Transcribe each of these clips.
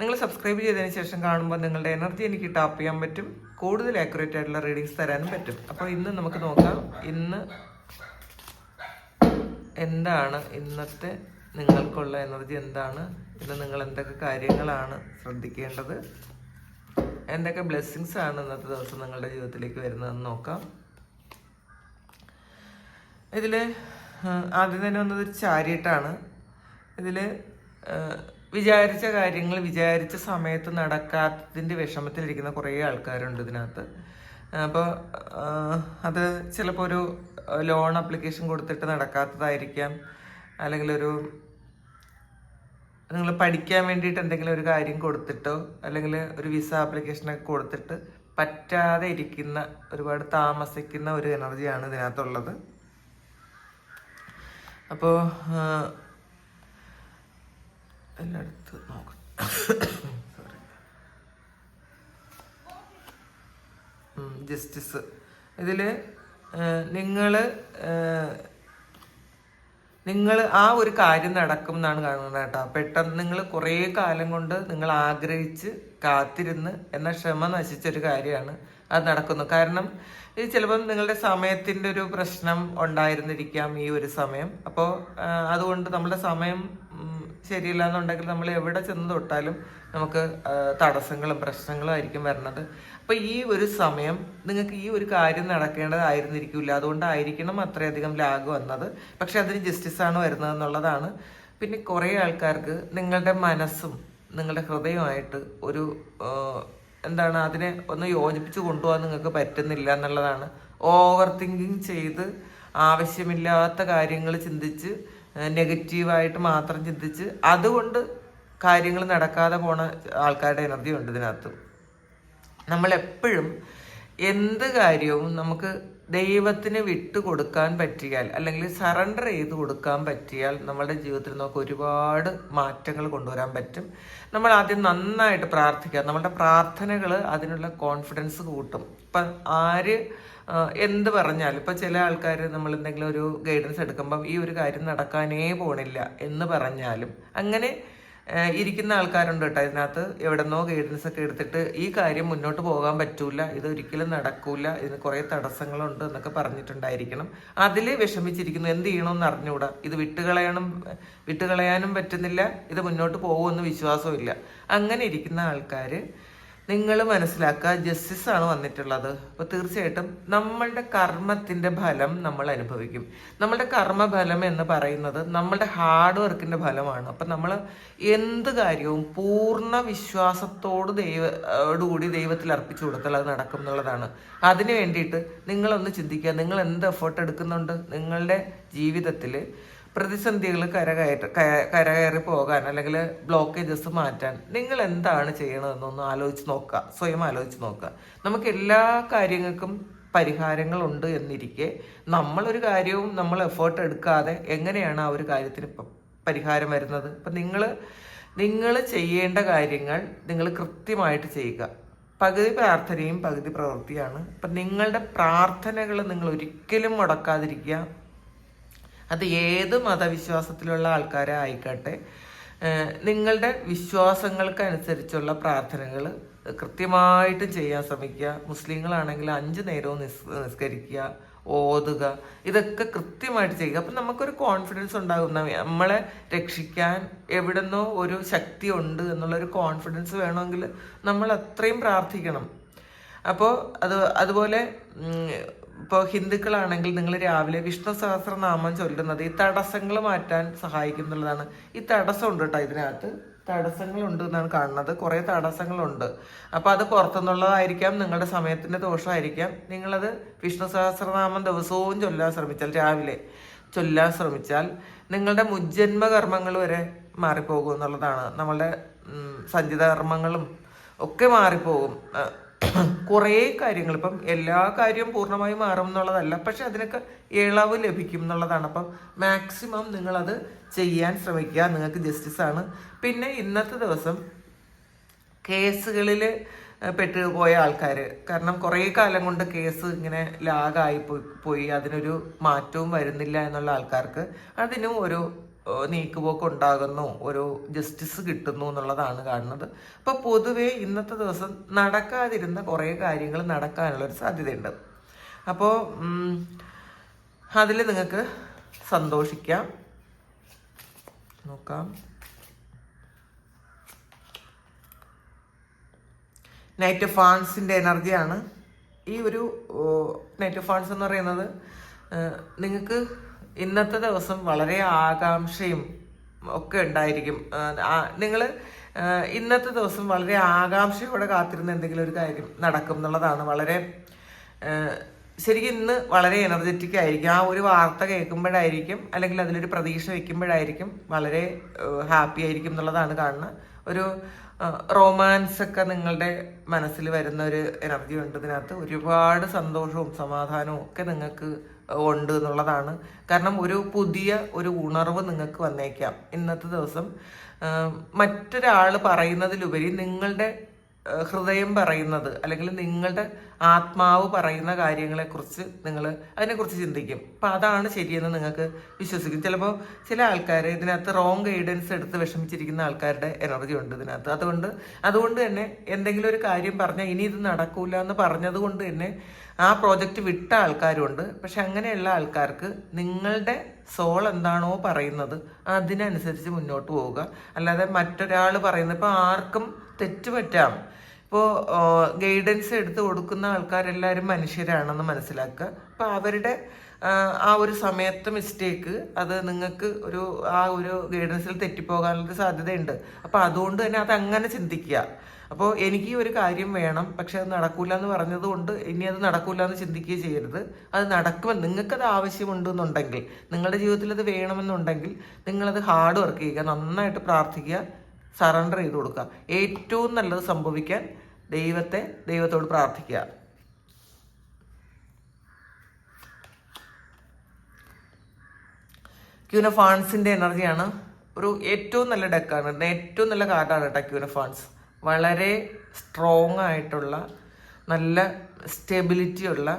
നിങ്ങൾ സബ്സ്ക്രൈബ് ചെയ്തതിന് ശേഷം കാണുമ്പോൾ നിങ്ങളുടെ എനർജി എനിക്ക് ടാപ്പ് ചെയ്യാൻ പറ്റും. കൂടുതൽ ആക്യുറേറ്റ് ആയിട്ടുള്ള റീഡിങ്സ് തരാനും പറ്റും. അപ്പോൾ ഇന്ന് നമുക്ക് നോക്കാം. ഇന്ന് എന്താണ് ഇന്നത്തെ നിങ്ങൾക്കുള്ള എനർജി എന്താണ്? ഇന്ന് നിങ്ങൾ എന്തൊക്കെ കാര്യങ്ങളാണ് ശ്രദ്ധിക്കേണ്ടത്? എന്തൊക്കെ ബ്ലെസ്സിങ്സ് ആണ് ഇന്നത്തെ ദിവസം നിങ്ങളുടെ ജീവിതത്തിലേക്ക് വരുന്നതെന്ന് നോക്കാം. ഇതിൽ ആദ്യം തന്നെ വന്നത് ഒരു ചാരിട്ടാണ് ഇതിൽ വിചാരിച്ച കാര്യങ്ങൾ വിചാരിച്ച സമയത്ത് നടക്കാത്തതിന്റെ വിഷമത്തിലിരിക്കുന്ന കുറേ ആൾക്കാരുണ്ട് ഇതിനകത്ത്. അപ്പോൾ അത് ചിലപ്പോൾ ഒരു ലോൺ അപ്ലിക്കേഷൻ കൊടുത്തിട്ട് നടക്കാത്തതായിരിക്കാം. അല്ലെങ്കിൽ ഒരു നിങ്ങൾ പഠിക്കാൻ വേണ്ടിയിട്ട് എന്തെങ്കിലും ഒരു കാര്യം കൊടുത്തിട്ടോ അല്ലെങ്കിൽ ഒരു വിസ ആപ്ലിക്കേഷനൊക്കെ കൊടുത്തിട്ട് പറ്റാതെ ഇരിക്കുന്ന ഒരുപാട് താമസിക്കുന്ന ഒരു എനർജിയാണ് ഇതിനകത്തുള്ളത്. അപ്പോൾ എല്ലായിടത്ത് നോക്കാം. ജസ്റ്റിസ് ഇതിൽ നിങ്ങൾ നിങ്ങൾ ആ ഒരു കാര്യം നടക്കും എന്നാണ് കാണുന്നത് കേട്ടോ. പെട്ടെന്ന് നിങ്ങൾ കുറേ കാലം കൊണ്ട് നിങ്ങൾ ആഗ്രഹിച്ച് കാത്തിരുന്ന് എന്ന ക്ഷമ നശിച്ചൊരു കാര്യമാണ് അത് നടക്കുന്നു. കാരണം ഇത് ചിലപ്പം നിങ്ങളുടെ സമയത്തിന്റെ ഒരു പ്രശ്നം ഉണ്ടായിരുന്നിരിക്കാം ഈ ഒരു സമയം. അപ്പോൾ അതുകൊണ്ട് നമ്മുടെ സമയം ശരിയില്ല എന്നുണ്ടെങ്കിൽ നമ്മൾ എവിടെ ചെന്ന് തൊട്ടാലും നമുക്ക് തടസ്സങ്ങളും പ്രശ്നങ്ങളും ആയിരിക്കും വരണത്. അപ്പൊ ഈ ഒരു സമയം നിങ്ങൾക്ക് ഈ ഒരു കാര്യം നടക്കേണ്ടതായിരുന്നിരിക്കില്ല അതുകൊണ്ടായിരിക്കണം അത്രയധികം ലാഗ് വന്നത്. പക്ഷെ അതിന് ജസ്റ്റിസ് ആണ് വരുന്നത് എന്നുള്ളതാണ്. പിന്നെ കുറേ ആൾക്കാർക്ക് നിങ്ങളുടെ മനസ്സും നിങ്ങളുടെ ഹൃദയമായിട്ട് ഒരു എന്താണ് അതിനെ ഒന്ന് യോജിപ്പിച്ച് കൊണ്ടുപോകാൻ നിങ്ങൾക്ക് പറ്റുന്നില്ല എന്നുള്ളതാണ്. ഓവർ തിങ്കിങ് ചെയ്ത് ആവശ്യമില്ലാത്ത കാര്യങ്ങൾ ചിന്തിച്ച് നെഗറ്റീവായിട്ട് മാത്രം ചിന്തിച്ച് അതുകൊണ്ട് കാര്യങ്ങൾ നടക്കാതെ പോണ ആൾക്കാരുടെ എനർജി ഉണ്ട് ഇതിനകത്ത്. നമ്മളെപ്പോഴും എന്ത് കാര്യവും നമുക്ക് ദൈവത്തിന് വിട്ടു കൊടുക്കാൻ പറ്റിയാൽ അല്ലെങ്കിൽ സറണ്ടർ ചെയ്ത് കൊടുക്കാൻ പറ്റിയാൽ നമ്മുടെ ജീവിതത്തിൽ നമുക്ക് ഒരുപാട് മാറ്റങ്ങൾ കൊണ്ടുവരാൻ പറ്റും. നമ്മൾ ആദ്യം നന്നായിട്ട് പ്രാർത്ഥിക്കുക. നമ്മുടെ പ്രാർത്ഥനകൾ അതിനുള്ള കോൺഫിഡൻസ് കൂട്ടും. ഇപ്പം ആര് എന്ത് പറഞ്ഞാൽ ഇപ്പം ചില ആൾക്കാർ നമ്മൾ എന്തെങ്കിലും ഒരു ഗൈഡൻസ് എടുക്കുമ്പം ഈ ഒരു കാര്യം നടക്കാനേ പോണില്ല എന്ന് പറഞ്ഞാലും അങ്ങനെ ഇരിക്കുന്ന ആൾക്കാരുണ്ട് കേട്ടോ ഇതിനകത്ത്. എവിടെന്നോ ഗൈഡൻസ് ഒക്കെ എടുത്തിട്ട് ഈ കാര്യം മുന്നോട്ട് പോകാൻ പറ്റൂല ഇത് ഒരിക്കലും നടക്കൂല ഇതിന് കുറേ തടസ്സങ്ങളുണ്ട് എന്നൊക്കെ പറഞ്ഞിട്ടുണ്ടായിരിക്കണം. അതിൽ വിഷമിച്ചിരിക്കുന്നു എന്ത് ചെയ്യണമെന്ന് അറിഞ്ഞുകൂടാ ഇത് വിട്ടുകളയണം വിട്ടുകളയാനും പറ്റുന്നില്ല ഇത് മുന്നോട്ട് പോകുമെന്ന് വിശ്വാസമില്ല. അങ്ങനെ ഇരിക്കുന്ന ആൾക്കാർ നിങ്ങൾ മനസ്സിലാക്കുക ജസ്റ്റിസ് ആണ് വന്നിട്ടുള്ളത്. അപ്പോൾ തീർച്ചയായിട്ടും നമ്മളുടെ കർമ്മത്തിന്റെ ഫലം നമ്മൾ അനുഭവിക്കും. നമ്മളുടെ കർമ്മഫലം എന്ന് പറയുന്നത് നമ്മളുടെ ഹാർഡ് വർക്കിന്റെ ഫലമാണ്. അപ്പം നമ്മൾ എന്ത് കാര്യവും പൂർണ വിശ്വാസത്തോട് ദൈവോടുകൂടി ദൈവത്തിൽ അർപ്പിച്ചു കൊടുത്താൽ അത് നടക്കും എന്നുള്ളതാണ്. അതിന് വേണ്ടിയിട്ട് നിങ്ങളൊന്ന് ചിന്തിക്കുക. നിങ്ങൾ എന്ത് എഫേർട്ട് എടുക്കുന്നുണ്ട് നിങ്ങളുടെ ജീവിതത്തിൽ പ്രതിസന്ധികൾ കരകയറ്റ കയ- കരകയറി പോകാൻ അല്ലെങ്കിൽ ബ്ലോക്കേജസ് മാറ്റാൻ നിങ്ങൾ എന്താണ് ചെയ്യണതെന്നൊന്ന് ആലോചിച്ച് നോക്കുക. സ്വയം ആലോചിച്ച് നോക്കുക. നമുക്ക് എല്ലാ കാര്യങ്ങൾക്കും പരിഹാരങ്ങളുണ്ട് എന്നിരിക്കെ നമ്മളൊരു കാര്യവും നമ്മൾ എഫേർട്ട് എടുക്കാതെ എങ്ങനെയാണ് ആ ഒരു കാര്യത്തിന് പരിഹാരം വരുന്നത്? അപ്പം നിങ്ങൾ നിങ്ങൾ ചെയ്യേണ്ട കാര്യങ്ങൾ നിങ്ങൾ കൃത്യമായിട്ട് ചെയ്യുക. പകുതി പ്രാർത്ഥനയും പകുതി പ്രവൃത്തിയാണ്. അപ്പം നിങ്ങളുടെ പ്രാർത്ഥനകൾ നിങ്ങൾ ഒരിക്കലും മുടക്കാതിരിക്കുക. അത് ഏത് മതവിശ്വാസത്തിലുള്ള ആൾക്കാരെ ആയിക്കോട്ടെ നിങ്ങളുടെ വിശ്വാസങ്ങൾക്കനുസരിച്ചുള്ള പ്രാർത്ഥനകൾ കൃത്യമായിട്ട് ചെയ്യാൻ ശ്രമിക്കുക. മുസ്ലിങ്ങളാണെങ്കിൽ അഞ്ച് നേരവും നിസ് നിസ്കരിക്കുക ഓതുക ഇതൊക്കെ കൃത്യമായിട്ട് ചെയ്യുക. അപ്പം നമുക്കൊരു കോൺഫിഡൻസ് ഉണ്ടാകും. നമ്മളെ രക്ഷിക്കാൻ എവിടുന്നോ ഒരു ശക്തി ഉണ്ട് എന്നുള്ളൊരു കോൺഫിഡൻസ് വേണമെങ്കിൽ നമ്മൾ അത്രയും പ്രാർത്ഥിക്കണം. അപ്പോൾ അത് അതുപോലെ ഇപ്പോൾ ഹിന്ദുക്കളാണെങ്കിൽ നിങ്ങൾ രാവിലെ വിഷ്ണു സഹസ്രനാമം ചൊല്ലുന്നത് ഈ തടസ്സങ്ങൾ മാറ്റാൻ സഹായിക്കും എന്നുള്ളതാണ്. ഈ തടസ്സമുണ്ട് കേട്ടോ ഇതിനകത്ത്. തടസ്സങ്ങളുണ്ട് എന്നാണ് കാണുന്നത്. കുറേ തടസ്സങ്ങളുണ്ട്. അപ്പോൾ അത് പുറത്തുനിന്നുള്ളതായിരിക്കാം. നിങ്ങളുടെ സമയത്തിന്റെ ദോഷമായിരിക്കാം. നിങ്ങളത് വിഷ്ണു സഹസ്രനാമം ദിവസവും ചൊല്ലാൻ ശ്രമിച്ചാൽ രാവിലെ ചൊല്ലാൻ ശ്രമിച്ചാൽ നിങ്ങളുടെ മുജ്ജന്മ കർമ്മങ്ങൾ വരെ മാറിപ്പോകും എന്നുള്ളതാണ്. നമ്മളുടെ സഞ്ചിത കർമ്മങ്ങളും ഒക്കെ മാറിപ്പോകും. കുറേ കാര്യങ്ങൾ. ഇപ്പം എല്ലാ കാര്യവും പൂർണമായി മാറും എന്നുള്ളതല്ല പക്ഷെ അതിനൊക്കെ ഇളവ് ലഭിക്കും എന്നുള്ളതാണ്. അപ്പം മാക്സിമം നിങ്ങളത് ചെയ്യാൻ ശ്രമിക്കുക. നിങ്ങൾക്ക് ജസ്റ്റിസ് ആണ്. പിന്നെ ഇന്നത്തെ ദിവസം കേസുകളിൽ പെട്ട് പോയ ആൾക്കാർ കാരണം കുറേ കാലം കൊണ്ട് കേസ് ഇങ്ങനെ ലാഗായി പോയി. അതിനൊരു മാറ്റവും വരുന്നില്ല എന്നുള്ള ആൾക്കാർക്ക് അതിനും ഒരു നീക്കുപോക്ക് ഉണ്ടാകുന്നു ഒരു ജസ്റ്റിസ് കിട്ടുന്നു എന്നുള്ളതാണ് കാണുന്നത്. അപ്പോൾ പൊതുവേ ഇന്നത്തെ ദിവസം നടക്കാതിരുന്ന കുറേ കാര്യങ്ങൾ നടക്കാനുള്ളൊരു സാധ്യതയുണ്ട്. അപ്പോൾ അതിൽ നിങ്ങൾക്ക് സന്തോഷിക്കാം. നോക്കാം. നൈറ്റ് ഫാൻസിന്റെ എനർജിയാണ്. ഈ ഒരു നൈറ്റ് ഫാൻസ് എന്ന് പറയുന്നത് നിങ്ങൾക്ക് ഇന്നത്തെ ദിവസം വളരെ ആകാംക്ഷയും ഒക്കെ ഉണ്ടായിരിക്കും. നിങ്ങൾ ഇന്നത്തെ ദിവസം വളരെ ആകാംക്ഷയോടെ കാത്തിരുന്ന എന്തെങ്കിലും ഒരു കാര്യം നടക്കും എന്നുള്ളതാണ് വളരെ ശരിക്കും ഇന്ന് വളരെ എനർജറ്റിക് ആയിരിക്കും. ആ ഒരു വാർത്ത കേൾക്കുമ്പോഴായിരിക്കും അല്ലെങ്കിൽ അതിലൊരു പ്രതീക്ഷ വെക്കുമ്പോഴായിരിക്കും വളരെ ഹാപ്പി ആയിരിക്കും എന്നുള്ളതാണ് കാണുന്നത് ഒരു റൊമാൻസ് ഒക്കെ നിങ്ങളുടെ മനസ്സിൽ വരുന്ന ഒരു എനർജി ഉണ്ട്. ഇതിനകത്ത് ഒരുപാട് സന്തോഷവും സമാധാനവും ഒക്കെ നിങ്ങൾക്ക് ഉണ്ട് എന്നുള്ളതാണ്. കാരണം ഒരു പുതിയ ഒരു ഉണർവ് നിങ്ങൾക്ക് വന്നേക്കാം. ഇന്നത്തെ ദിവസം മറ്റൊരാൾ പറയുന്നതിലുപരി നിങ്ങളുടെ ഹൃദയം പറയുന്നത് അല്ലെങ്കിൽ നിങ്ങളുടെ ആത്മാവ് പറയുന്ന കാര്യങ്ങളെക്കുറിച്ച് നിങ്ങൾ അതിനെക്കുറിച്ച് ചിന്തിക്കും. അപ്പം അതാണ് ശരിയെന്ന് നിങ്ങൾക്ക് വിശ്വസിക്കും. ചിലപ്പോൾ ചില ആൾക്കാർ ഇതിനകത്ത് റോങ് ഗൈഡൻസ് എടുത്ത് വിഷമിച്ചിരിക്കുന്ന ആൾക്കാരുടെ എനർജി ഉണ്ട് ഇതിനകത്ത്. അതുകൊണ്ട് അതുകൊണ്ട് തന്നെ എന്തെങ്കിലും ഒരു കാര്യം പറഞ്ഞാൽ ഇനി ഇത് നടക്കൂല എന്ന് പറഞ്ഞത് കൊണ്ട് തന്നെ ആ പ്രോജക്റ്റ് വിട്ട ആൾക്കാരുണ്ട്. പക്ഷെ അങ്ങനെയുള്ള ആൾക്കാർക്ക് നിങ്ങളുടെ സോൾ എന്താണോ പറയുന്നത് അതിനനുസരിച്ച് മുന്നോട്ട് പോവുക. അല്ലാതെ മറ്റൊരാൾ പറയുന്നത് ഇപ്പോൾ ആർക്കും തെറ്റ് പറ്റാം ഇപ്പോൾ ഗൈഡൻസ് എടുത്ത് കൊടുക്കുന്ന ആൾക്കാരെല്ലാവരും മനുഷ്യരാണെന്ന് മനസ്സിലാക്കുക. അപ്പോൾ അവരുടെ ആ, ഒരു സമയത്ത് മിസ്റ്റേക്ക് അത് നിങ്ങൾക്ക് ഒരു ആ ഒരു ഗൈഡൻസിൽ തെറ്റിപ്പോകാനുള്ള സാധ്യതയുണ്ട്. അപ്പോൾ അതുകൊണ്ട് തന്നെ അത് അങ്ങനെ ചിന്തിക്കുക. അപ്പോൾ എനിക്ക് ഒരു കാര്യം വേണം പക്ഷെ അത് നടക്കൂല എന്ന് പറഞ്ഞത് കൊണ്ട് ഇനി അത് നടക്കൂല എന്ന് ചിന്തിക്കുകയും ചെയ്യരുത്. അത് നടക്കുമെന്ന് നിങ്ങൾക്കത് ആവശ്യമുണ്ടെന്നുണ്ടെങ്കിൽ നിങ്ങളുടെ ജീവിതത്തിൽ അത് വേണമെന്നുണ്ടെങ്കിൽ നിങ്ങളത് ഹാർഡ് വർക്ക് ചെയ്യുക നന്നായിട്ട് പ്രാർത്ഥിക്കുക സറണ്ടർ ചെയ്ത് കൊടുക്കുക. ഏറ്റവും നല്ലത് സംഭവിക്കാൻ ദൈവത്തെ ദൈവത്തോട് പ്രാർത്ഥിക്കുക. ക്യൂനഫാൺസിന്റെ എനർജിയാണ് ഒരു ഏറ്റവും നല്ല ഡെക്കാണ്. ഏറ്റവും നല്ല കാർഡാണ് കേട്ടോ ക്യൂനഫാൺസ് വളരെ സ്ട്രോങ് ആയിട്ടുള്ള നല്ല സ്റ്റെബിലിറ്റി ഉള്ള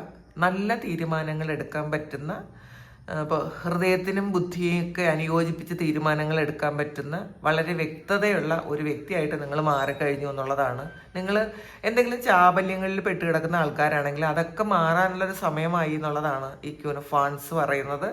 നല്ല തീരുമാനങ്ങൾ എടുക്കാൻ പറ്റുന്ന ഇപ്പോൾ ഹൃദയത്തിനും ബുദ്ധിയൊക്കെ അനുയോജിപ്പിച്ച് തീരുമാനങ്ങൾ എടുക്കാൻ പറ്റുന്ന വളരെ വ്യക്തതയുള്ള ഒരു വ്യക്തിയായിട്ട് നിങ്ങൾ മാറിക്കഴിഞ്ഞു എന്നുള്ളതാണ്. നിങ്ങൾ എന്തെങ്കിലും ചാബല്യങ്ങളിൽ പെട്ട് കിടക്കുന്ന ആൾക്കാരാണെങ്കിൽ അതൊക്കെ മാറാനുള്ളൊരു സമയമായി എന്നുള്ളതാണ് ഈ ക്യൂനഫാൺസ് പറയുന്നത്.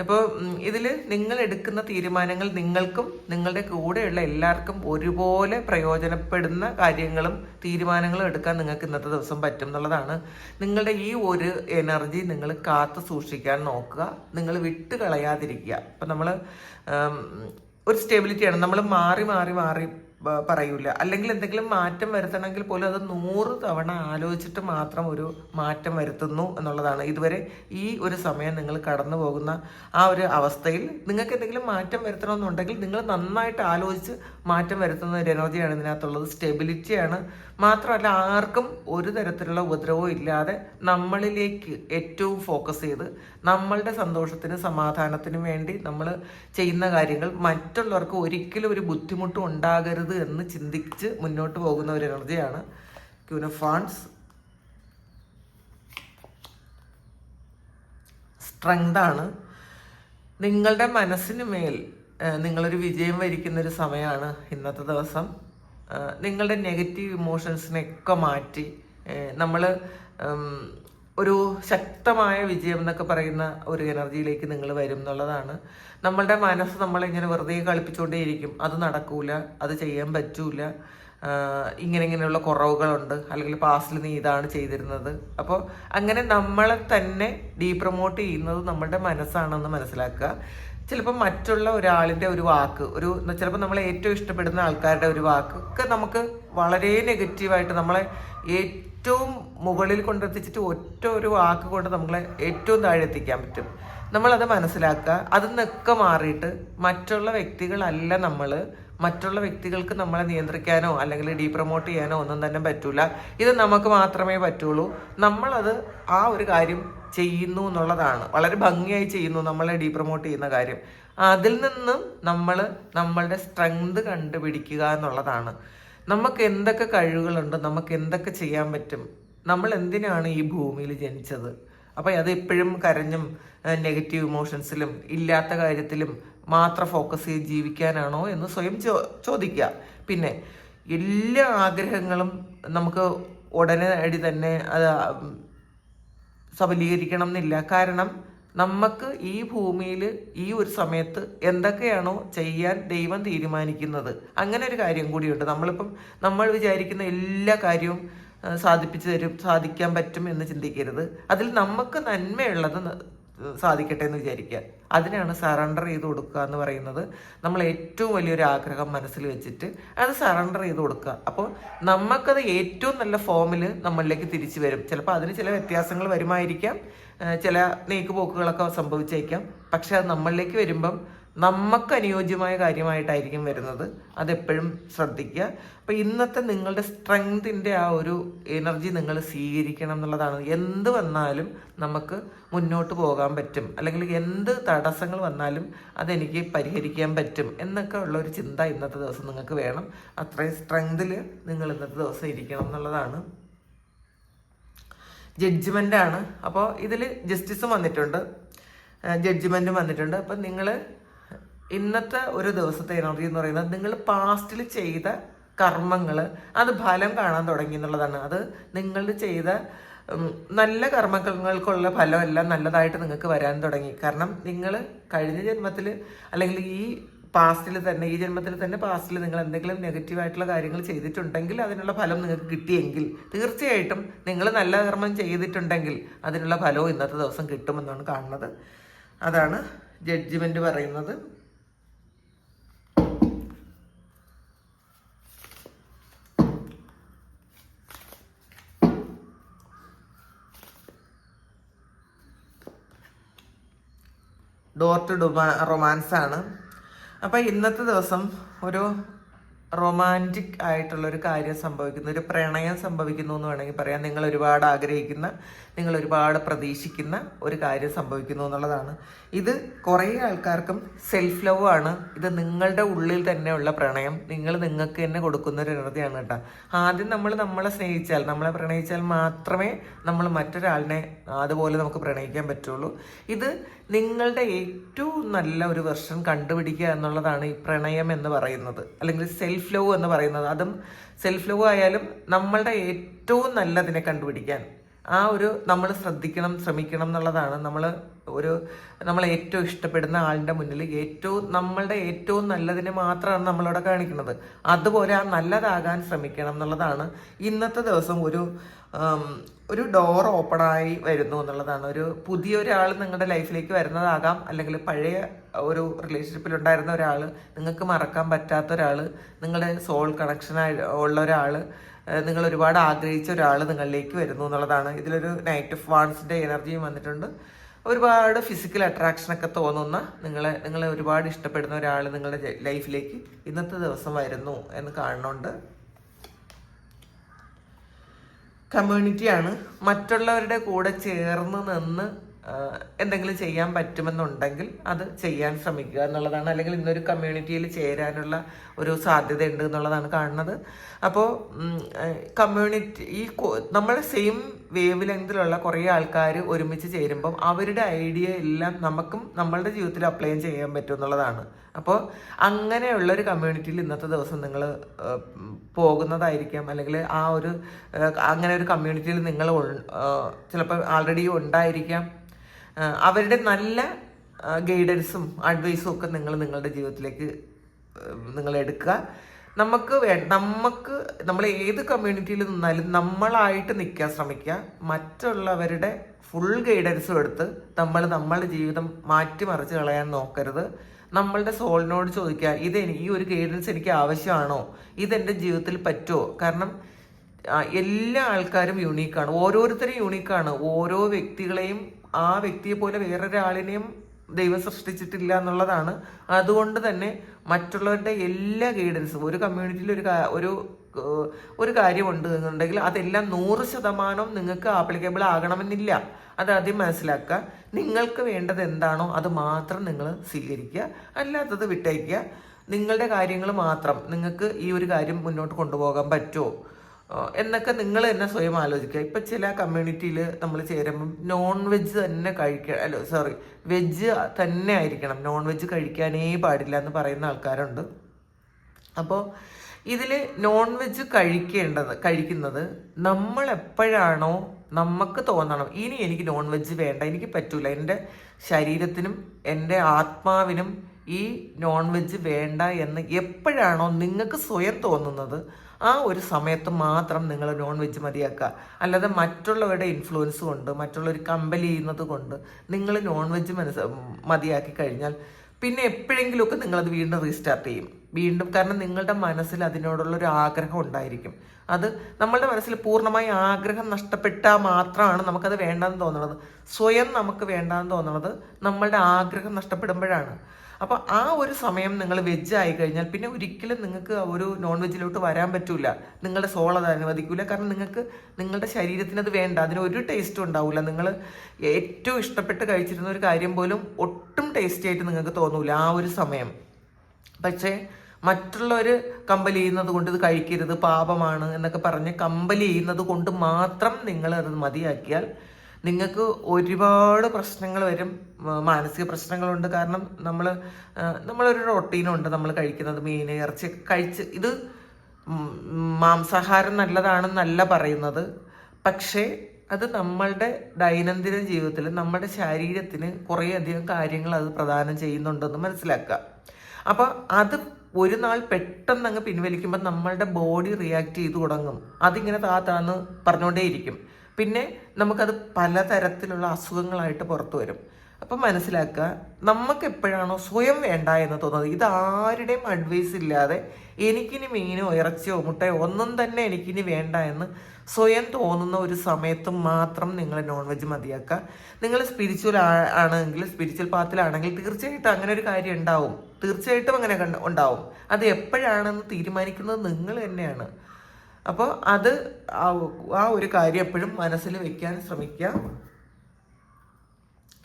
ഇപ്പോൾ ഇതിൽ നിങ്ങൾ എടുക്കുന്ന തീരുമാനങ്ങൾ നിങ്ങൾക്കും നിങ്ങളുടെ കൂടെയുള്ള എല്ലാവർക്കും ഒരുപോലെ പ്രയോജനപ്പെടുന്ന കാര്യങ്ങളും തീരുമാനങ്ങളും എടുക്കാൻ നിങ്ങൾക്ക് ഇന്നത്തെ ദിവസം പറ്റും എന്നുള്ളതാണ്. നിങ്ങളുടെ ഈ ഒരു എനർജി നിങ്ങൾ കാത്തു സൂക്ഷിക്കാൻ നോക്കുക. നിങ്ങൾ വിട്ട് കളയാതിരിക്കുക അപ്പം നമ്മൾ ഒരു സ്റ്റെബിലിറ്റിയാണ്. നമ്മൾ മാറി മാറി മാറി പറയൂല. അല്ലെങ്കിൽ എന്തെങ്കിലും മാറ്റം വരുത്തണമെങ്കിൽ പോലും അത് നൂറ് തവണ ആലോചിച്ചിട്ട് മാത്രം ഒരു മാറ്റം വരുത്തുന്നു എന്നുള്ളതാണ്. ഇതുവരെ ഈ ഒരു സമയം നിങ്ങൾ കടന്നു പോകുന്ന ആ ഒരു അവസ്ഥയിൽ നിങ്ങൾക്ക് എന്തെങ്കിലും മാറ്റം വരുത്തണമെന്നുണ്ടെങ്കിൽ നിങ്ങൾ നന്നായിട്ട് ആലോചിച്ച് മാറ്റം വരുത്തുന്ന ഒരു എനർജിയാണ് ഇതിനകത്തുള്ളത്. സ്റ്റെബിലിറ്റിയാണ് മാത്രമല്ല ആർക്കും ഒരു തരത്തിലുള്ള ഉപദ്രവവും ഇല്ലാതെ നമ്മളിലേക്ക് ഏറ്റവും ഫോക്കസ് ചെയ്ത് നമ്മളുടെ സന്തോഷത്തിനും സമാധാനത്തിനും വേണ്ടി നമ്മൾ ചെയ്യുന്ന കാര്യങ്ങൾ മറ്റുള്ളവർക്ക് ഒരിക്കലും ഒരു ബുദ്ധിമുട്ടും ഉണ്ടാകരുത് എന്ന് ചിന്തിച്ച് മുന്നോട്ട് പോകുന്ന ഒരു എനർജിയാണ് ക്യൂനഫാൺസ് സ്ട്രെങ്താണ് നിങ്ങളുടെ മനസ്സിന് മേൽ നിങ്ങളൊരു വിജയം വരിക്കുന്ന ഒരു സമയമാണ് ഇന്നത്തെ ദിവസം. നിങ്ങളുടെ നെഗറ്റീവ് ഇമോഷൻസിനെയൊക്കെ മാറ്റി നമ്മൾ ഒരു ശക്തമായ വിജയം എന്നൊക്കെ പറയുന്ന ഒരു എനർജിയിലേക്ക് നിങ്ങൾ വരും എന്നുള്ളതാണ്. നമ്മളുടെ മനസ്സ് നമ്മളിങ്ങനെ വെറുതെ കളിപ്പിച്ചുകൊണ്ടേയിരിക്കും. അത് നടക്കൂല അത് ചെയ്യാൻ പറ്റൂല. ഇങ്ങനെ ഇങ്ങനെയുള്ള കുറവുകളുണ്ട്. അല്ലെങ്കിൽ പാസ്റ്റിൽ നീ ഇതാണ് ചെയ്തിരുന്നത്. അപ്പോൾ അങ്ങനെ നമ്മളെ തന്നെ ഡീപ്രമോട്ട് ചെയ്യുന്നത് നമ്മളുടെ മനസ്സാണെന്ന് മനസ്സിലാക്കുക. ചിലപ്പോൾ മറ്റുള്ള ഒരാളിന്റെ ഒരു വാക്ക് ഒരു ചിലപ്പോൾ നമ്മളെ ഏറ്റവും ഇഷ്ടപ്പെടുന്ന ആൾക്കാരുടെ ഒരു വാക്ക് ഒക്കെ നമുക്ക് വളരെ നെഗറ്റീവായിട്ട് നമ്മളെ ഏറ്റവും മുകളിൽ കൊണ്ടെത്തിച്ചിട്ട് ഒറ്റ ഒരു വാക്ക് കൊണ്ട് നമ്മളെ ഏറ്റവും താഴെ എത്തിക്കാൻ പറ്റും. നമ്മളത് മനസ്സിലാക്കുക. അതിൽ നിന്നൊക്കെ മാറിയിട്ട് മറ്റുള്ള വ്യക്തികളല്ല നമ്മൾ മറ്റുള്ള വ്യക്തികൾക്ക് നമ്മളെ നിയന്ത്രിക്കാനോ അല്ലെങ്കിൽ ഡീപ്രമോട്ട് ചെയ്യാനോ ഒന്നും തന്നെ പറ്റൂല. ഇത് നമുക്ക് മാത്രമേ പറ്റുള്ളൂ. നമ്മളത് ആ ഒരു കാര്യം ചെയ്യുന്നു എന്നുള്ളതാണ്. വളരെ ഭംഗിയായി ചെയ്യുന്നു നമ്മളെ ഡീപ്രമോട്ട് ചെയ്യുന്ന കാര്യം. അതിൽ നിന്നും നമ്മൾ നമ്മളുടെ സ്ട്രെങ്ത് കണ്ടുപിടിക്കുക എന്നുള്ളതാണ്. നമുക്ക് എന്തൊക്കെ കഴിവുകളുണ്ട് നമുക്ക് എന്തൊക്കെ ചെയ്യാൻ പറ്റും നമ്മൾ എന്തിനാണ് ഈ ഭൂമിയിൽ ജനിച്ചത്? അപ്പോൾ അത് എപ്പോഴും കരഞ്ഞും നെഗറ്റീവ് ഇമോഷൻസിലും ഇല്ലാത്ത കാര്യത്തിലും മാത്രം ഫോക്കസ് ചെയ്ത് ജീവിക്കാനാണോ എന്ന് സ്വയം ചോ ചോദിക്കുക. പിന്നെ എല്ലാ ആഗ്രഹങ്ങളും നമുക്ക് ഉടനെ അടി തന്നെ അത് സബലീകരിക്കണം എന്നില്ല കാരണം നമുക്ക് ഈ ഭൂമിയിൽ ഈ ഒരു സമയത്ത് എന്തൊക്കെയാണോ ചെയ്യാൻ ദൈവം തീരുമാനിക്കുന്നത്. അങ്ങനെ ഒരു കാര്യം കൂടിയുണ്ട്. നമ്മളിപ്പം നമ്മൾ വിചാരിക്കുന്ന എല്ലാ കാര്യവും സാധിപ്പിച്ചു തരും സാധിക്കാൻ പറ്റും എന്ന് ചിന്തിക്കരുത്. അതിൽ നമുക്ക് നന്മയുള്ളത് സാധിക്കട്ടെ എന്ന് വിചാരിക്കുക. അതിനാണ് സറണ്ടർ ചെയ്ത് കൊടുക്കുക എന്ന് പറയുന്നത് നമ്മൾ ഏറ്റവും വലിയൊരു ആഗ്രഹം മനസ്സിൽ വെച്ചിട്ട് അത് സറണ്ടർ ചെയ്ത് കൊടുക്കുക. അപ്പോൾ നമുക്കത് ഏറ്റവും നല്ല ഫോമിൽ നമ്മളിലേക്ക് തിരിച്ചു വരും. ചിലപ്പോൾ അതിന് ചില വ്യത്യാസങ്ങൾ വരുമായിരിക്കാം ചില നീക്കുപോക്കുകളൊക്കെ സംഭവിച്ചേക്കാം. പക്ഷെ അത് നമ്മളിലേക്ക് വരുമ്പം നമുക്ക് അനുയോജ്യമായ കാര്യമായിട്ടായിരിക്കും വരുന്നത്. അതെപ്പോഴും ശ്രദ്ധിക്കുക. അപ്പം ഇന്നത്തെ നിങ്ങളുടെ സ്ട്രെങ്തിന്റെ ആ ഒരു എനർജി നിങ്ങൾ സ്വീകരിക്കണം എന്നുള്ളതാണ്. എന്ത് വന്നാലും നമുക്ക് മുന്നോട്ട് പോകാൻ പറ്റും. അല്ലെങ്കിൽ എന്ത് തടസ്സങ്ങൾ വന്നാലും അതെനിക്ക് പരിഹരിക്കാൻ പറ്റും എന്നൊക്കെ ഉള്ള ഒരു ചിന്ത ഇന്നത്തെ ദിവസം നിങ്ങൾക്ക് വേണം. അത്രയും സ്ട്രെങ്തിൽ നിങ്ങൾ ഇന്നത്തെ ദിവസം ഇരിക്കണം എന്നുള്ളതാണ്. ജഡ്ജ്മെന്റ് ആണ്. അപ്പോൾ ഇതിൽ ജസ്റ്റിസും വന്നിട്ടുണ്ട്. ജഡ്ജ്മെന്റും വന്നിട്ടുണ്ട്. അപ്പം നിങ്ങൾ ഇന്നത്തെ ഒരു ദിവസത്തെ എനർജി എന്ന് പറയുന്നത് നിങ്ങൾ പാസ്റ്റിൽ ചെയ്ത കർമ്മങ്ങൾ അത് ഫലം കാണാൻ തുടങ്ങി എന്നുള്ളതാണ്. അത് നിങ്ങൾ ചെയ്ത നല്ല കർമ്മങ്ങൾക്കുള്ള ഫലമെല്ലാം നല്ലതായിട്ട് നിങ്ങൾക്ക് വരാൻ തുടങ്ങി. കാരണം നിങ്ങൾ കഴിഞ്ഞ ജന്മത്തിൽ അല്ലെങ്കിൽ ഈ പാസ്റ്റിൽ തന്നെ ഈ ജന്മത്തിൽ തന്നെ പാസ്റ്റിൽ നിങ്ങൾ എന്തെങ്കിലും നെഗറ്റീവായിട്ടുള്ള കാര്യങ്ങൾ ചെയ്തിട്ടുണ്ടെങ്കിൽ അതിനുള്ള ഫലം നിങ്ങൾക്ക് കിട്ടിയെങ്കിൽ തീർച്ചയായിട്ടും നിങ്ങൾ നല്ല കർമ്മം ചെയ്തിട്ടുണ്ടെങ്കിൽ അതിനുള്ള ഫലവും ഇന്നത്തെ ദിവസം കിട്ടുമെന്നാണ് കാണുന്നത്. അതാണ് ജഡ്ജ്മെന്റ് പറയുന്നത്. ഡോർ ടു ഡുമാ ആണ് അപ്പം ഇന്നത്തെ ദിവസം ഒരു റൊമാന്റിക് ആയിട്ടുള്ളൊരു കാര്യം സംഭവിക്കുന്നു. ഒരു പ്രണയം സംഭവിക്കുന്നു എന്ന് വേണമെങ്കിൽ പറയാം. നിങ്ങൾ ഒരുപാട് ആഗ്രഹിക്കുന്ന നിങ്ങൾ ഒരുപാട് പ്രതീക്ഷിക്കുന്ന ഒരു കാര്യം സംഭവിക്കുന്നു എന്നുള്ളതാണ്. ഇത് കുറേ ആൾക്കാർക്കും സെൽഫ് ലവ് ആണ്. ഇത് നിങ്ങളുടെ ഉള്ളിൽ തന്നെയുള്ള പ്രണയം. നിങ്ങൾ നിങ്ങൾക്ക് തന്നെ കൊടുക്കുന്ന ഒരു എനർജിയാണ് കേട്ടോ. ആദ്യം നമ്മൾ നമ്മളെ സ്നേഹിച്ചാൽ നമ്മളെ പ്രണയിച്ചാൽ മാത്രമേ നമ്മൾ മറ്റൊരാളിനെ അതുപോലെ നമുക്ക് പ്രണയിക്കാൻ പറ്റുള്ളൂ. ഇത് നിങ്ങളുടെ ഏറ്റവും നല്ല ഒരു വെർഷൻ കണ്ടുപിടിക്കുക എന്നുള്ളതാണ് ഈ പ്രണയം എന്ന് പറയുന്നത്. അല്ലെങ്കിൽ സെൽഫ് ലവ് എന്ന് പറയുന്നത്. അതും സെൽഫ് ലവ് ആയാലും നമ്മളുടെ ഏറ്റവും നല്ലതിനെ കണ്ടുപിടിക്കാൻ ആ ഒരു നമ്മൾ ശ്രദ്ധിക്കണം ശ്രമിക്കണം എന്നുള്ളതാണ്. നമ്മൾ ഒരു നമ്മൾ ഏറ്റവും ഇഷ്ടപ്പെടുന്ന ആളിന്റെ മുന്നിൽ ഏറ്റവും നമ്മളുടെ ഏറ്റവും നല്ലതിനെ മാത്രമാണ് നമ്മളവിടെ കാണിക്കുന്നത്. അതുപോലെ ആ നല്ലതാകാൻ ശ്രമിക്കണം എന്നുള്ളതാണ് ഇന്നത്തെ ദിവസം ഒരു ഒരു ഡോർ ഓപ്പണായി വരുന്നു എന്നുള്ളതാണ്. ഒരു പുതിയ ഒരാൾ നിങ്ങളുടെ ലൈഫിലേക്ക് വരുന്നതാകാം. അല്ലെങ്കിൽ പഴയ ഒരു റിലേഷൻഷിപ്പിൽ ഉണ്ടായിരുന്ന ഒരാൾ നിങ്ങൾക്ക് മറക്കാൻ പറ്റാത്ത ഒരാൾ നിങ്ങളുടെ സോൾ കണക്ഷനായി ഉള്ള ഒരാൾ നിങ്ങൾ ഒരുപാട് ആഗ്രഹിച്ച ഒരാൾ നിങ്ങളിലേക്ക് വരുന്നു എന്നുള്ളതാണ്. ഇതിലൊരു നൈറ്റ് ഓഫ് വാൺസിന്റെ എനർജിയും വന്നിട്ടുണ്ട്. ഒരുപാട് ഫിസിക്കൽ അട്രാക്ഷനൊക്കെ തോന്നുന്ന നിങ്ങളെ നിങ്ങളെ ഒരുപാട് ഇഷ്ടപ്പെടുന്ന ഒരാൾ നിങ്ങളുടെ ലൈഫിലേക്ക് ഇന്നത്തെ ദിവസം വരുന്നു എന്ന് കാണുന്നുണ്ട്. കമ്മ്യൂണിറ്റിയാണ് മറ്റുള്ളവരുടെ കൂടെ ചേർന്ന് നിന്ന് എന്തെങ്കിലും ചെയ്യാൻ പറ്റുമെന്നുണ്ടെങ്കിൽ അത് ചെയ്യാൻ ശ്രമിക്കുക എന്നുള്ളതാണ്. അല്ലെങ്കിൽ ഇന്നൊരു കമ്മ്യൂണിറ്റിയിൽ ചേരാനുള്ള ഒരു സാധ്യത ഉണ്ട് എന്നുള്ളതാണ് കാണുന്നത്. അപ്പോൾ കമ്മ്യൂണിറ്റി ഈ നമ്മൾ സെയിം വേവ് ലെങ്തിലുള്ള കുറേ ആൾക്കാർ ഒരുമിച്ച് ചേരുമ്പം അവരുടെ ഐഡിയ എല്ലാം നമുക്കും നമ്മളുടെ ജീവിതത്തിൽ അപ്ലൈ ചെയ്യാൻ പറ്റും എന്നുള്ളതാണ്. അപ്പോൾ അങ്ങനെയുള്ള ഒരു കമ്മ്യൂണിറ്റിയിൽ ഇന്നത്തെ ദിവസം നിങ്ങൾ പോകുന്നതായിരിക്കാം. അല്ലെങ്കിൽ ആ ഒരു അങ്ങനെ ഒരു കമ്മ്യൂണിറ്റിയിൽ നിങ്ങൾ ചിലപ്പോൾ ആൾറെഡി ഉണ്ടായിരിക്കാം. അവരുടെ നല്ല ഗൈഡൻസും അഡ്വൈസും ഒക്കെ നിങ്ങൾ നിങ്ങളുടെ ജീവിതത്തിലേക്ക് നിങ്ങൾ എടുക്കുക. നമുക്ക് വേ നമുക്ക് നമ്മൾ ഏത് കമ്മ്യൂണിറ്റിയിൽ നിന്നാലും നമ്മളായിട്ട് നിൽക്കാൻ ശ്രമിക്കുക. മറ്റുള്ളവരുടെ ഫുൾ ഗൈഡൻസും എടുത്ത് നമ്മൾ നമ്മളുടെ ജീവിതം മാറ്റിമറിച്ച് കളയാൻ നോക്കരുത്. നമ്മളുടെ സോളിനോട് ചോദിക്കുക ഇത് ഈ ഒരു ഗൈഡൻസ് എനിക്ക് ആവശ്യമാണോ? ഇതെന്റെ ജീവിതത്തിൽ പറ്റുമോ? കാരണം എല്ലാ ആൾക്കാരും യുണീക്കാണ് ഓരോരുത്തരും യുണീക്കാണ് ഓരോ വ്യക്തികളെയും ആ വ്യക്തിയെ പോലെ വേറൊരാളിനെയും ദൈവം സൃഷ്ടിച്ചിട്ടില്ല എന്നുള്ളതാണ്. അതുകൊണ്ട് തന്നെ മറ്റുള്ളവരുടെ എല്ലാ ഗൈഡൻസും ഒരു കമ്മ്യൂണിറ്റിയിൽ ഒരു ഒരു ഒരു കാര്യമുണ്ട് എന്നുണ്ടെങ്കിൽ അതെല്ലാം നൂറ് ശതമാനം നിങ്ങൾക്ക് ആപ്ലിക്കബിൾ ആകണമെന്നില്ല. അത് ആദ്യം മനസ്സിലാക്കുക. നിങ്ങൾക്ക് വേണ്ടത് എന്താണോ അത് മാത്രം നിങ്ങൾ സ്വീകരിക്കുക. അല്ലാത്തത് വിട്ടയക്കുക. നിങ്ങളുടെ കാര്യങ്ങൾ മാത്രം നിങ്ങൾക്ക് ഈ ഒരു കാര്യം മുന്നോട്ട് കൊണ്ടുപോകാൻ പറ്റുമോ? എന്നൊക്കെ നിങ്ങൾ തന്നെ സ്വയം ആലോചിക്കുക. ഇപ്പൊ ചില കമ്മ്യൂണിറ്റിയിൽ നമ്മൾ ചേരുമ്പം നോൺ വെജ് തന്നെ കഴിക്കുക അല്ല സോറി വെജ് തന്നെ ആയിരിക്കണം. നോൺ വെജ് കഴിക്കാനേ പാടില്ല എന്ന് പറയുന്ന ആൾക്കാരുണ്ട്. അപ്പോൾ ഇതിൽ നോൺ വെജ് കഴിക്കേണ്ടത് കഴിക്കുന്നത് നമ്മൾ എപ്പോഴാണോ നമുക്ക് തോന്നണം. ഇനി എനിക്ക് നോൺ വെജ് വേണ്ട എനിക്ക് പറ്റൂല. എന്റെ ശരീരത്തിനും എന്റെ ആത്മാവിനും ഈ നോൺ വെജ് വേണ്ട എന്ന് എപ്പോഴാണോ നിങ്ങൾക്ക് സ്വയം തോന്നുന്നത് ആ ഒരു സമയത്ത് മാത്രം നിങ്ങൾ നോൺ വെജ് മതിയാക്കുക. അല്ലാതെ മറ്റുള്ളവരുടെ ഇൻഫ്ലുവൻസ് കൊണ്ട് മറ്റുള്ളവർ കമ്പൽ ചെയ്യുന്നത് കൊണ്ട് നിങ്ങൾ നോൺ വെജ് മനസ്സ് മതിയാക്കി കഴിഞ്ഞാൽ പിന്നെ എപ്പോഴെങ്കിലുമൊക്കെ നിങ്ങളത് വീണ്ടും റീസ്റ്റാർട്ട് ചെയ്യും. വീണ്ടും കാരണം നിങ്ങളുടെ മനസ്സിൽ അതിനോടുള്ള ഒരു ആഗ്രഹം ഉണ്ടായിരിക്കും. അത് നമ്മളുടെ മനസ്സിൽ പൂർണമായി ആഗ്രഹം നഷ്ടപ്പെട്ടാൽ മാത്രമാണ് നമുക്കത് വേണ്ടെന്ന് തോന്നുന്നത്. സ്വയം നമുക്ക് വേണ്ടാന്ന് തോന്നുന്നത് നമ്മളുടെ ആഗ്രഹം നഷ്ടപ്പെടുമ്പോഴാണ്. അപ്പോൾ ആ ഒരു സമയം നിങ്ങൾ വെജ് ആയി കഴിഞ്ഞാൽ പിന്നെ ഒരിക്കലും നിങ്ങൾക്ക് ഒരു നോൺ വെജിലോട്ട് വരാൻ പറ്റൂല. നിങ്ങളുടെ സോൾ അത് അനുവദിക്കൂല. കാരണം നിങ്ങൾക്ക് നിങ്ങളുടെ ശരീരത്തിന് അത് വേണ്ട. അതിന് ഒരു ടേസ്റ്റും ഉണ്ടാവില്ല നിങ്ങൾ ഏറ്റവും ഇഷ്ടപ്പെട്ട് കഴിച്ചിരുന്ന ഒരു കാര്യം പോലും ഒട്ടും ടേസ്റ്റി ആയിട്ട് നിങ്ങൾക്ക് തോന്നൂല ആ ഒരു സമയം. പക്ഷേ മറ്റുള്ളവർ കമ്പൽ ചെയ്യുന്നത് കൊണ്ട് ഇത് കഴിക്കരുത് പാപമാണ് എന്നൊക്കെ പറഞ്ഞ് കമ്പൽ ചെയ്യുന്നത് കൊണ്ട് മാത്രം നിങ്ങൾ അത് മതിയാക്കിയാൽ നിങ്ങൾക്ക് ഒരുപാട് പ്രശ്നങ്ങൾ വരും മാനസിക പ്രശ്നങ്ങളുണ്ട്. കാരണം നമ്മൾ നമ്മളൊരു റൊട്ടീനുണ്ട് നമ്മൾ കഴിക്കുന്നത് മീൻ ഇറച്ചി കഴിച്ച് ഇത് മാംസാഹാരം നല്ലതാണെന്നല്ല പറയുന്നത്. പക്ഷേ അത് നമ്മളുടെ ദൈനംദിന ജീവിതത്തിൽ നമ്മുടെ ശരീരത്തിന് കുറേയധികം കാര്യങ്ങൾ അത് പ്രദാനം ചെയ്യുന്നുണ്ടെന്ന് മനസ്സിലാക്കുക. അപ്പോൾ അത് ഒരു നാൾ പെട്ടെന്ന് അങ്ങ് പിൻവലിക്കുമ്പോൾ നമ്മളുടെ ബോഡി റിയാക്ട് ചെയ്തു തുടങ്ങും. അതിങ്ങനെ താത്താന്ന് പറഞ്ഞുകൊണ്ടേയിരിക്കും. പിന്നെ നമുക്കത് പലതരത്തിലുള്ള അസുഖങ്ങളായിട്ട് പുറത്തു വരും. അപ്പം മനസ്സിലാക്കുക നമുക്ക് എപ്പോഴാണോ സ്വയം വേണ്ട എന്ന് തോന്നുന്നത്. ഇതാരുടെയും അഡ്വൈസ് ഇല്ലാതെ എനിക്കിനി മീനോ ഇറച്ചിയോ മുട്ടയോ ഒന്നും തന്നെ എനിക്കിനി വേണ്ട എന്ന് സ്വയം തോന്നുന്ന ഒരു സമയത്ത് മാത്രം നിങ്ങൾ നോൺ വെജ് മതിയാക്കുക. നിങ്ങൾ സ്പിരിച്വൽ ആണെങ്കിൽ സ്പിരിച്വൽ പാത്തിലാണെങ്കിൽ തീർച്ചയായിട്ടും അങ്ങനെ ഒരു കാര്യം ഉണ്ടാവും. തീർച്ചയായിട്ടും അങ്ങനെ ഉണ്ടാവും. അത് എപ്പോഴാണെന്ന് തീരുമാനിക്കുന്നത് നിങ്ങൾ തന്നെയാണ്. അപ്പോൾ അത് ആ- ഒരു കാര്യം എപ്പോഴും മനസ്സിൽ വെക്കാൻ ശ്രമിക്കുക.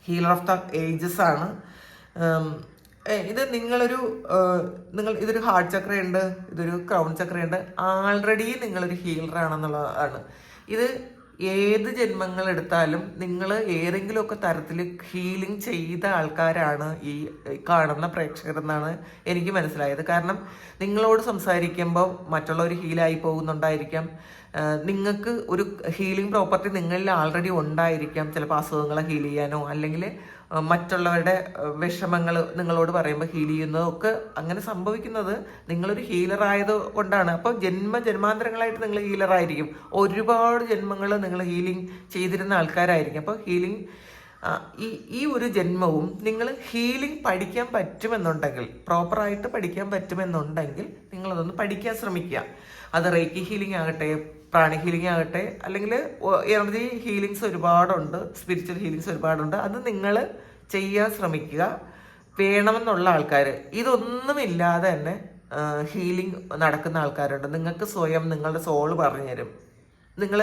ഹീലർ ഓഫ് ദ ഏജസ് ആണ്. ഇത് നിങ്ങളൊരു നിങ്ങൾ ഇതൊരു ഹാർട്ട് ചക്രയുണ്ട് ഇതൊരു ക്രൗൺ ചക്രയുണ്ട്. ആൾറെഡി നിങ്ങളൊരു ഹീലർ ആണെന്നുള്ളതാണ്. ഇത് ഏത് ജന്മങ്ങൾ എടുത്താലും നിങ്ങൾ ഏതെങ്കിലുമൊക്കെ തരത്തിൽ ഹീലിംഗ് ചെയ്ത ആൾക്കാരാണ് ഈ കാണുന്ന പ്രേക്ഷകർ എന്നാണ് എനിക്ക് മനസ്സിലായത്. കാരണം നിങ്ങളോട് സംസാരിക്കുമ്പോൾ മറ്റുള്ളവർ ഹീലായി പോകുന്നുണ്ടായിരിക്കാം. നിങ്ങൾക്ക് ഒരു ഹീലിംഗ് പ്രോപ്പർട്ടി നിങ്ങളിൽ ആൾറെഡി ഉണ്ടായിരിക്കാം. ചിലപ്പോൾ അസുഖങ്ങളെ ഹീൽ ചെയ്യാനോ അല്ലെങ്കിൽ മറ്റുള്ളവരുടെ വിഷമങ്ങൾ നിങ്ങളോട് പറയുമ്പോൾ ഹീൽ ചെയ്യുന്നതൊക്കെ അങ്ങനെ സംഭവിക്കുന്നത് നിങ്ങളൊരു ഹീലർ ആയത് കൊണ്ടാണ്. അപ്പോൾ ജന്മ ജന്മാന്തരങ്ങളായിട്ട് നിങ്ങൾ ഹീലർ ആയിരിക്കും. ഒരുപാട് ജന്മങ്ങൾ നിങ്ങൾ ഹീലിംഗ് ചെയ്തിരുന്ന ആൾക്കാരായിരിക്കും. അപ്പോൾ ഹീലിംഗ് ഈ ഈ ഒരു ജന്മവും നിങ്ങൾ ഹീലിംഗ് പഠിക്കാൻ പറ്റുമെന്നുണ്ടെങ്കിൽ പ്രോപ്പറായിട്ട് പഠിക്കാൻ പറ്റുമെന്നുണ്ടെങ്കിൽ നിങ്ങളതൊന്ന് പഠിക്കാൻ ശ്രമിക്കുക. അത് റേക്കി ഹീലിംഗ് ആകട്ടെ പ്രാണി ഹീലിംഗ് ആകട്ടെ അല്ലെങ്കിൽ എനർജി ഹീലിങ്സ് ഒരുപാടുണ്ട് സ്പിരിച്വൽ ഹീലിങ്സ് ഒരുപാടുണ്ട്. അത് നിങ്ങൾ ചെയ്യാൻ ശ്രമിക്കുക. വേണമെന്നുള്ള ആൾക്കാർ ഇതൊന്നുമില്ലാതെ തന്നെ ഹീലിംഗ് നടക്കുന്ന ആൾക്കാരുണ്ട്. നിങ്ങൾക്ക് സ്വയം നിങ്ങളുടെ സോൾ പറഞ്ഞു തരും. നിങ്ങൾ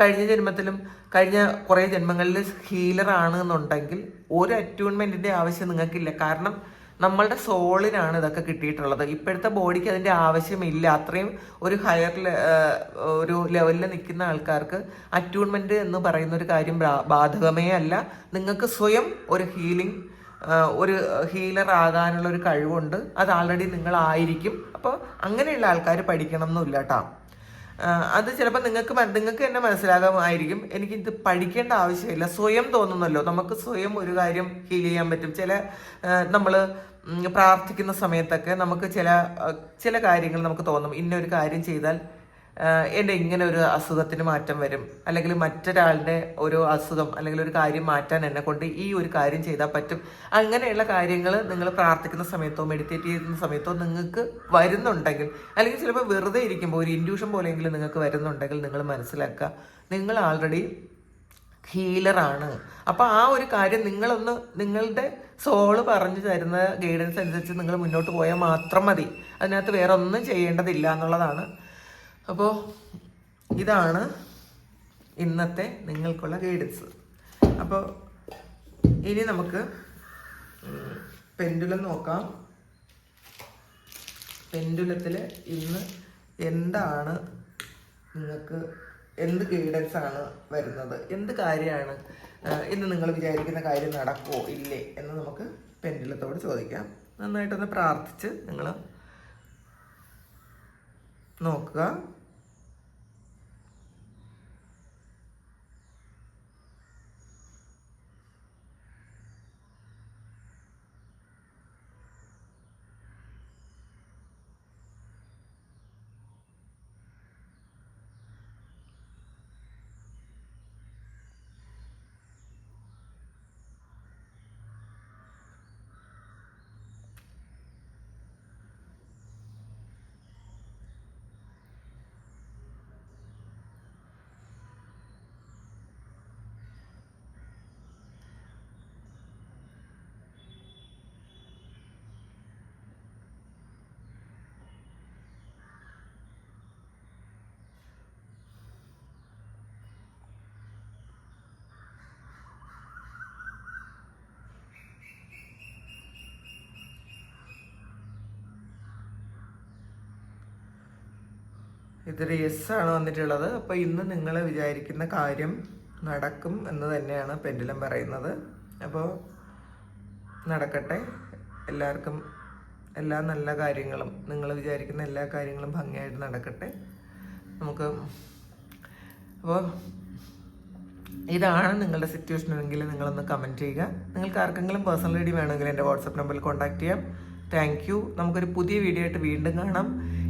കഴിഞ്ഞ ജന്മത്തിലും കഴിഞ്ഞ കുറേ ജന്മങ്ങളിൽ ഹീലർ ആണ് എന്നുണ്ടെങ്കിൽ ഒരു അറ്റ്യൂൺമെന്റിന്റെ ആവശ്യം നിങ്ങൾക്കില്ല. കാരണം നമ്മളുടെ സോളിനാണ് ഇതൊക്കെ കിട്ടിയിട്ടുള്ളത്. ഇപ്പോഴത്തെ ബോഡിക്ക് അതിന്റെ ആവശ്യമില്ല. അത്രയും ഒരു ഹയർ ഒരു ലെവലിൽ നിൽക്കുന്ന ആൾക്കാർക്ക് അറ്റ്യൂൺമെന്റ് എന്ന് പറയുന്ന ഒരു കാര്യം ബാധകമേ അല്ല. നിങ്ങൾക്ക് സ്വയം ഒരു ഹീലിംഗ് ഒരു ഹീലർ ആകാനുള്ള ഒരു കഴിവുണ്ട്. അത് ആൾറെഡി നിങ്ങളായിരിക്കും. അപ്പോൾ അങ്ങനെയുള്ള ആൾക്കാർ പഠിക്കണം എന്നില്ല കേട്ടോ അത് ചിലപ്പോൾ നിങ്ങൾക്ക് നിങ്ങൾക്ക് തന്നെ മനസ്സിലാകാമായിരിക്കും. എനിക്ക് ഇത് പഠിക്കേണ്ട ആവശ്യമില്ല. സ്വയം തോന്നുന്നല്ലോ. നമുക്ക് സ്വയം ഒരു കാര്യം ഹീൽ ചെയ്യാൻ പറ്റും. ചില നമ്മൾ പ്രാർത്ഥിക്കുന്ന സമയത്തൊക്കെ നമുക്ക് ചില ചില കാര്യങ്ങൾ നമുക്ക് തോന്നും. ഇന്ന ഒരു കാര്യം ചെയ്താൽ എന്റെ ഇങ്ങനെ ഒരു അസുഖത്തിന് മാറ്റം വരും. അല്ലെങ്കിൽ മറ്റൊരാളുടെ ഒരു അസുഖം അല്ലെങ്കിൽ ഒരു കാര്യം മാറ്റാൻ എന്നെ കൊണ്ട് ഈ ഒരു കാര്യം ചെയ്താൽ പറ്റും. അങ്ങനെയുള്ള കാര്യങ്ങൾ നിങ്ങൾ പ്രാർത്ഥിക്കുന്ന സമയത്തോ മെഡിറ്റേറ്റ് ചെയ്യുന്ന സമയത്തോ നിങ്ങൾക്ക് വരുന്നുണ്ടെങ്കിൽ അല്ലെങ്കിൽ ചിലപ്പോൾ വെറുതെ ഇരിക്കുമ്പോൾ ഒരു ഇൻഡ്യൂഷൻ പോലെയെങ്കിലും നിങ്ങൾക്ക് വരുന്നുണ്ടെങ്കിൽ നിങ്ങൾ മനസ്സിലാക്കുക നിങ്ങൾ ആൾറെഡി ഹീലറാണ് അപ്പോൾ ആ ഒരു കാര്യം നിങ്ങളൊന്ന് നിങ്ങളുടെ സോൾ പറഞ്ഞു തരുന്ന ഗൈഡൻസ് അനുസരിച്ച് നിങ്ങൾ മുന്നോട്ട് പോയാൽ മാത്രം മതി. അതിനകത്ത് വേറെ ഒന്നും ചെയ്യേണ്ടതില്ല എന്നുള്ളതാണ് അപ്പോൾ ഇതാണ് ഇന്നത്തെ നിങ്ങൾക്കുള്ള ഗൈഡൻസ് അപ്പോൾ ഇനി നമുക്ക് പെൻഡുലം നോക്കാം. പെൻഡുലത്തിൽ ഇന്ന് എന്താണ് നിങ്ങൾക്ക് എന്ത് ഗൈഡൻസ് ആണ് വരുന്നത്? എന്ത് കാര്യമാണ് ഇന്ന് നിങ്ങൾ വിചാരിക്കുന്ന കാര്യം നടക്കുമോ ഇല്ലേ എന്ന് നമുക്ക് പെൻഡുലത്തോട് ചോദിക്കാം. നന്നായിട്ടൊന്ന് പ്രാർത്ഥിച്ച് നിങ്ങൾ നോക്കുക. ഇതൊരു യെസ് ആണ് വന്നിട്ടുള്ളത്. അപ്പോൾ ഇന്ന് നിങ്ങൾ വിചാരിക്കുന്ന കാര്യം നടക്കും എന്ന് തന്നെയാണ് പെൻഡിലം പറയുന്നത്. അപ്പോൾ നടക്കട്ടെ. എല്ലാവർക്കും എല്ലാ നല്ല കാര്യങ്ങളും നിങ്ങൾ വിചാരിക്കുന്ന എല്ലാ കാര്യങ്ങളും ഭംഗിയായിട്ട് നടക്കട്ടെ. നമുക്ക് അപ്പോൾ ഇതാണ് നിങ്ങളുടെ സിറ്റുവേഷൻ എങ്കിൽ നിങ്ങളൊന്ന് കമന്റ് ചെയ്യുക. നിങ്ങൾക്ക് ആർക്കെങ്കിലും പേഴ്സണൽ ഐ ഡി വേണമെങ്കിൽ എന്റെ വാട്സപ്പ് നമ്പറിൽ കോൺടാക്ട് ചെയ്യാം. താങ്ക് യു നമുക്കൊരു പുതിയ വീഡിയോ ആയിട്ട് വീണ്ടും കാണാം.